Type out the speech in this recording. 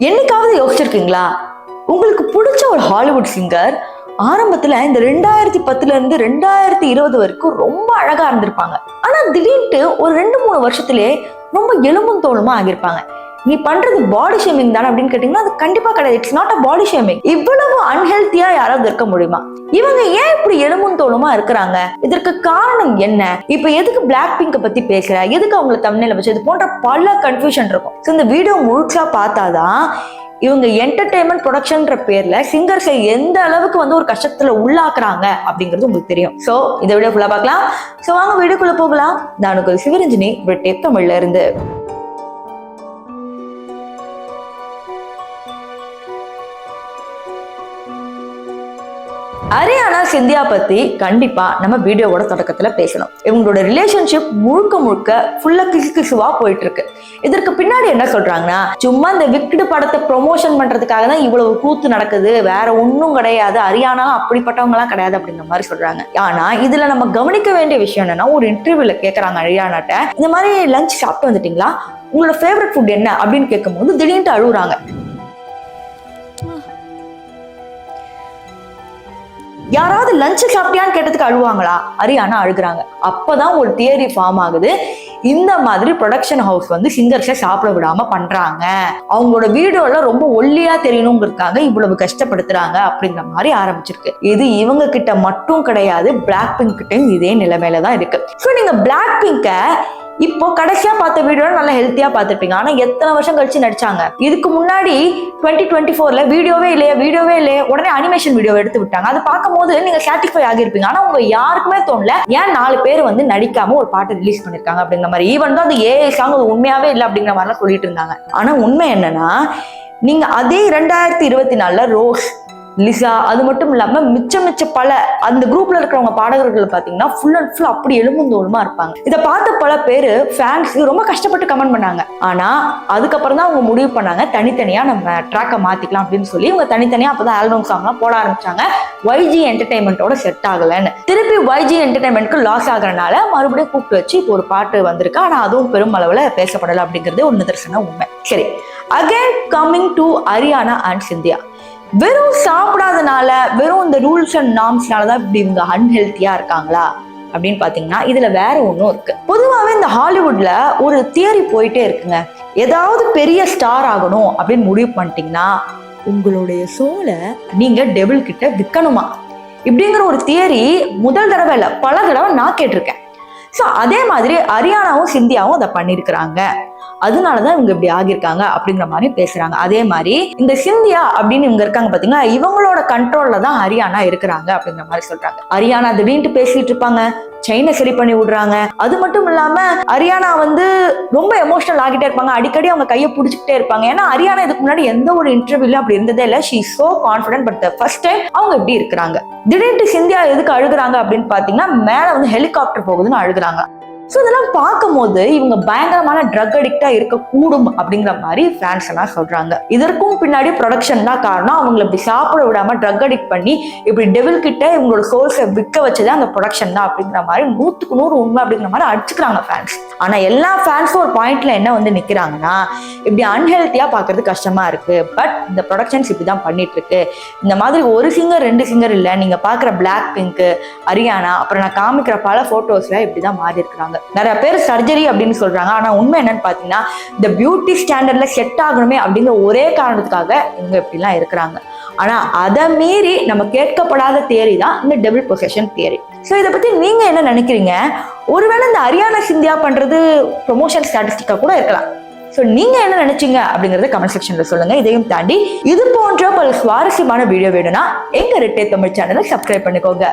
என்னைக்காவது யோசிச்சிருக்கீங்களா? உங்களுக்கு பிடிச்ச ஒரு ஹாலிவுட் சிங்கர் ஆரம்பத்துல இந்த ரெண்டாயிரத்தி பத்துல இருந்து ரெண்டாயிரத்தி இருபது வரைக்கும் ரொம்ப அழகா இருந்திருப்பாங்க. ஆனா திடீர்னு ஒரு ரெண்டு மூணு வருஷத்திலே ரொம்ப எலும்பும் தோலுமா ஆகியிருப்பாங்க. நீ பண்றது பாடி ஷேமிங் தானே அப்படின்னு கேட்டீங்கன்னா அது கண்டிப்பா கிடையாது. It's not a body shaming இவ்வளவு அன்ஹெல்த்தியா யாராவது இருக்க முடியுமா? இவங்க ஏன் இப்படி எலும்பும் தோலுமா இருக்கிறாங்க? இதற்கு காரணம் என்ன? இப்ப எதுக்கு பிளாக் பிங்கை பத்தி பேசுற? எதுக்கு அவங்களை தமிழ்ல வச்சு? இது போன்ற பல கன்ஃபியூஷன் இருக்கும். ஸோ இந்த வீடியோ முழுசா பார்த்தாதான் இவங்க என்டர்டைன்மெண்ட் ப்ரொடக்ஷன்ற பேர்ல சிங்கர்ஸை எந்த அளவுக்கு வந்து ஒரு கஷ்டத்துல உள்ளாக்குறாங்க அப்படிங்கிறது உங்களுக்கு தெரியும். சோ இந்த வீடியோ ஃபுல்லா பார்க்கலாம். சோ வாங்க வீடியோக்குள்ள போகலாம். நான் உங்கள் சிவரஞ்சினி டேப் தமிழ்ல இருந்து. அரியானா சிந்தியா பத்தி கண்டிப்பா நம்ம வீடியோவோட தொடக்கத்துல பேசணும். இவங்களோட ரிலேஷன்ஷிப் முழுக்க முழுக்க ஃபுல்லா கிசு கிசுவா போயிட்டு இருக்கு இதற்கு பின்னாடி என்ன சொல்றாங்கன்னா சும்மா இந்த விக்டு படத்தை ப்ரொமோஷன் பண்றதுக்காக தான் இவ்வளவு கூத்து நடக்குது வேற ஒன்றும் கிடையாது அரியானா அப்படிப்பட்டவங்க எல்லாம் கிடையாது அப்படிங்கிற மாதிரி சொல்றாங்க. ஆனா இதுல நம்ம கவனிக்க வேண்டிய விஷயம் என்னன்னா ஒரு இன்டர்வியூல கேக்குறாங்க அரியானாட்ட இந்த மாதிரி லஞ்ச் சாப்பிட்டு வந்துட்டீங்களா? உங்களோட ஃபேவரட் ஃபுட் என்ன? அப்படின்னு கேட்கும்போது திடீர்னு அழுகுறாங்க யாராவது லஞ்ச் சாப்பிட்டியான்னு கேட்டதுக்கு அழுவாங்களா? அரியானா அழுகுறாங்க. அப்பதான் ஒரு தியரி ஃபார்ம் ஆகுது. இந்த மாதிரி ப்ரொடக்ஷன் ஹவுஸ் வந்து சிங்கர்ஸை சாப்பிட விடாம பண்றாங்க. அவங்களோட வீடியோல ரொம்ப ஒல்லியா தெரியணுங்கிறதுக்காக இவ்வளவு கஷ்டப்படுத்துறாங்க அப்படிங்கிற மாதிரி ஆரம்பிச்சிருக்கு. இது இவங்க கிட்ட மட்டும் கிடையாது பிளாக் பிங்க் கிட்டையும் இதே நிலைமையில தான் இருக்கு. ஸோ நீங்க பிளாக் பிங்கை இப்போ கடைசியா பார்த்த வீடியோ நல்லா ஹெல்த்தியா பார்த்துருப்பீங்க. ஆனா எத்தனை வருஷம் கழிச்சு நடிச்சாங்க? இதுக்கு முன்னாடி டுவெண்ட்டி டுவெண்ட்டி ஃபோர்ல வீடியோவே இல்லையா வீடியோவே இல்லையா உடனே அனிமேஷன் வீடியோ எடுத்து விட்டாங்க. அது பார்க்கும்போது நீங்க சாட்டிஸ்ஃபை ஆகியிருப்பீங்க. ஆனா உங்க யாருக்குமே தோணல. ஏன் நாலு பேர் வந்து நடிக்காம ஒரு பாட்டை ரிலீஸ் பண்ணிருக்காங்க அப்படிங்கிற மாதிரி? ஈவன் தான் அது ஏ சாங் அது உண்மையாவே இல்லை அப்படிங்கிற மாதிரிலாம் சொல்லிட்டு இருந்தாங்க. ஆனா உண்மை என்னன்னா நீங்க அதே ரெண்டாயிரத்தி இருபத்தி நாலுல ரோஸ் லிசா அது மட்டும் இல்லாம மிச்ச மிச்ச பல அந்த குரூப்ல இருக்கிறவங்க பாடகர்கள் பாத்தீங்கன்னா ஃபுல் அண்ட் ஃபுல் அப்படி எலும்புந்தோலுமா இருப்பாங்க. இதை பார்த்த பல பேரு ஃபேன்ஸ் ரொம்ப கஷ்டப்பட்டு கமெண்ட் பண்ணாங்க. ஆனா அதுக்கப்புறம் தான் அவங்க முடிவு பண்ணாங்க தனித்தனியா நம்ம ட்ராக்கை மாத்திக்கலாம் அப்படின்னு சொல்லி இவங்க தனித்தனியா அப்பதான் ஆல்பம் சாங்லாம் போட ஆரம்பிச்சாங்க. ஒய்ஜி என்டர்டைன்மெண்ட்டோட செட் ஆகலைன்னு. திருப்பி ஒய்ஜி என்டர்டைன்மெண்ட்க்கு லாஸ் ஆகுறனால மறுபடியும் கூப்பிட்டு வச்சு இப்போ ஒரு பாட்டு வந்திருக்கு. ஆனா அதுவும் பெரும் அளவுல பேசப்படலை அப்படிங்கிறது ஒரு நிதர்சன உண்மை. சரி again coming to Haryana and Cynthia வெறும் சாப்பிடாதனால வெறும் இந்த ரூல்ஸ் அண்ட் நார்ம்ஸ்னால தான் இப்படி இவங்க அன்ஹெல்த்தியா இருக்காங்களா? அப்படின்னு பாத்தீங்கன்னா இதுல வேற ஒன்றும் இருக்கு. பொதுவாகவே இந்த ஹாலிவுட்ல ஒரு தியரி போயிட்டே இருக்குங்க. ஏதாவது பெரிய ஸ்டார் ஆகணும் அப்படின்னு முடிவு பண்ணிட்டீங்கன்னா உங்களுடைய சோலை நீங்க டெபிள் கிட்ட விற்கணுமா? இப்படிங்கிற ஒரு தியரி முதல் தடவை இல்லை பல தடவை நான் கேட்டிருக்கேன். ஸோ அதே மாதிரி ஹரியானாவும் சிந்தியாவும் அதை பண்ணியிருக்கிறாங்க. அதனாலதான் இவங்க இப்படி ஆகியிருக்காங்க அப்படிங்கிற மாதிரி பேசுறாங்க. அதே மாதிரி இந்த சிந்தியா அப்படின்னு இவங்க இருக்காங்க பாத்தீங்கன்னா இவங்களோட கண்ட்ரோல்ல தான் ஹரியானா இருக்கிறாங்க அப்படிங்கிற மாதிரி சொல்றாங்க. ஹரியானா திடீர்னு பேசிட்டு இருப்பாங்க. செயினை சரி பண்ணி விடுறாங்க. அது மட்டும் இல்லாம ஹரியானா வந்து ரொம்ப எமோஷனல் ஆகிட்டே இருப்பாங்க. அடிக்கடி அவங்க கையை பிடிச்சிக்கிட்டே இருப்பாங்க. ஏன்னா ஹரியானா இதுக்கு முன்னாடி எந்த ஒரு இன்டர்வியூல அப்படி இருந்ததே இல்லை. She so confident but first time அவங்க எப்படி இருக்கிறாங்க. திடீர்னு சிந்தியா எதுக்கு அழுகுறாங்க அப்படின்னு பாத்தீங்கன்னா மேல வந்து ஹெலிகாப்டர் போகுதுன்னு அழுகுறாங்க. ஸோ இதெல்லாம் பார்க்கும்போது இவங்க பயங்கரமான ட்ரக் அடிக்டா இருக்கக்கூடும் அப்படிங்கிற மாதிரி ஃபேன்ஸ் எல்லாம் சொல்றாங்க. இதற்கும் பின்னாடி ப்ரொடக்ஷன் தான் காரணம். அவங்களை இப்படி சாப்பிட விடாம ட்ரக் அடிக்ட் பண்ணி இப்படி டெவில் கிட்ட இவங்களோட சோர்ஸை விற்க வச்சதே அந்த ப்ரொடக்ஷன் தான் அப்படிங்கிற மாதிரி நூற்றுக்கு நூறு உண்மை அப்படிங்கிற மாதிரி அடிச்சுக்கிறாங்க ஃபேன்ஸ் ஆனா எல்லா ஃபேன்ஸும் ஒரு பாயிண்ட்ல என்ன வந்து நிக்கிறாங்கன்னா இப்படி அன்ஹெல்த்தியா பார்க்கறது கஷ்டமா இருக்கு. பட் இந்த ப்ரொடக்ஷன்ஸ் இப்படி தான் பண்ணிட்டு இருக்கு இந்த மாதிரி ஒரு சிங்கர் ரெண்டு சிங்கர் இல்லை. நீங்க பார்க்குற பிளாக் பிங்க் ஹரியானா அப்புறம் நான் காமிக்கிற பல போட்டோஸ்ல இப்படி தான் மாறி இருக்கிறாங்க நிறைய பேர் சர்ஜரி அப்படின்னு சொல்றாங்க. ஆனா உண்மை என்னன்னு பாத்தீங்கன்னா இந்த பியூட்டி ஸ்டாண்டர்ட்ல செட் ஆகணுமே அப்படிங்கிற ஒரே காரணத்துக்காக இவங்க இப்படிலாம் இருக்கிறாங்க. ஆனா அதை மீறி நம்ம கேட்கப்படாத தியரி தான் இந்த டபுள் பொசஷன் தியரி ஸோ இதை பத்தி நீங்க என்ன நினைக்கிறீங்க? ஒருவேளை இந்த ஹரியானா சிந்தியா பண்றது ப்ரொமோஷன் ஸ்டாட்டிஸ்டிக்கா கூட இருக்கலாம். ஸோ நீங்க என்ன நினைச்சீங்க அப்படிங்கறத கமெண்ட் செக்ஷன்ல சொல்லுங்க. இதையும் தாண்டி இது போன்ற பல சுவாரஸ்யமான வீடியோ வேணும்னா எங்க ரெட்டே தமிழ் சேனலை சப்ஸ்கிரைப் பண்ணிக்கோங்க.